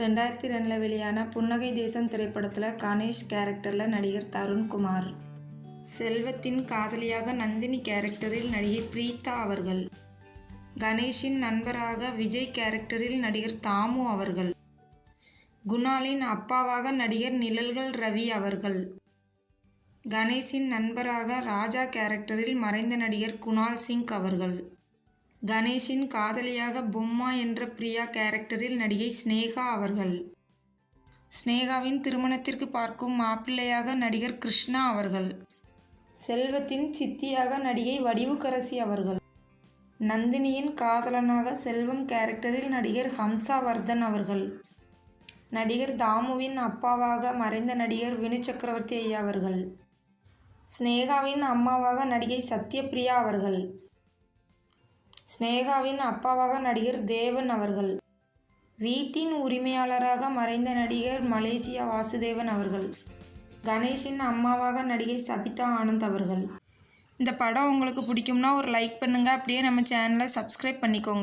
ரெண்டாயிரத்தி ரெண்டில் வெளியான புன்னகை தேசம் திரைப்படத்தில் கணேஷ் கேரக்டரில் நடிகர் தருண்குமார். செல்வத்தின் காதலியாக நந்தினி கேரக்டரில் நடிகை பிரீதா அவர்கள். கணேஷின் நண்பராக விஜய் கேரக்டரில் நடிகர் தாமு அவர்கள். குணாலின் அப்பாவாக நடிகர் நிழல்கள் ரவி அவர்கள். கணேஷின் நண்பராக ராஜா கேரக்டரில் மறைந்த நடிகர் குணால் சிங் அவர்கள். கணேஷின் காதலியாக பொம்மா என்ற பிரியா கேரக்டரில் நடிகை ஸ்னேகா அவர்கள். ஸ்னேகாவின் திருமணத்திற்கு பார்க்கும் மாப்பிள்ளையாக நடிகர் கிருஷ்ணா அவர்கள். செல்வத்தின் சித்தியாக நடிகை வடிவுக்கரசி அவர்கள். நந்தினியின் காதலனாக செல்வம் கேரக்டரில் நடிகர் ஹம்சாவர்தன் அவர்கள். நடிகர் தாமுவின் அப்பாவாக மறைந்த நடிகர் வினு சக்கரவர்த்தி ஐயா அவர்கள். ஸ்னேகாவின் அம்மாவாக நடிகை சத்யபிரியா அவர்கள். ஸ்னேகாவின் அப்பாவாக நடிகர் தேவன் அவர்கள். வீட்டின் உரிமையாளராக மறைந்த நடிகர் மலேசியா வாசுதேவன் அவர்கள். கணேஷின் அம்மாவாக நடிகை சபிதா ஆனந்த் அவர்கள். இந்த படம் உங்களுக்கு பிடிக்கும்னா ஒரு லைக் பண்ணுங்கள் அப்படியே நம்ம சேனலை சப்ஸ்கிரைப் பண்ணிக்கோங்க.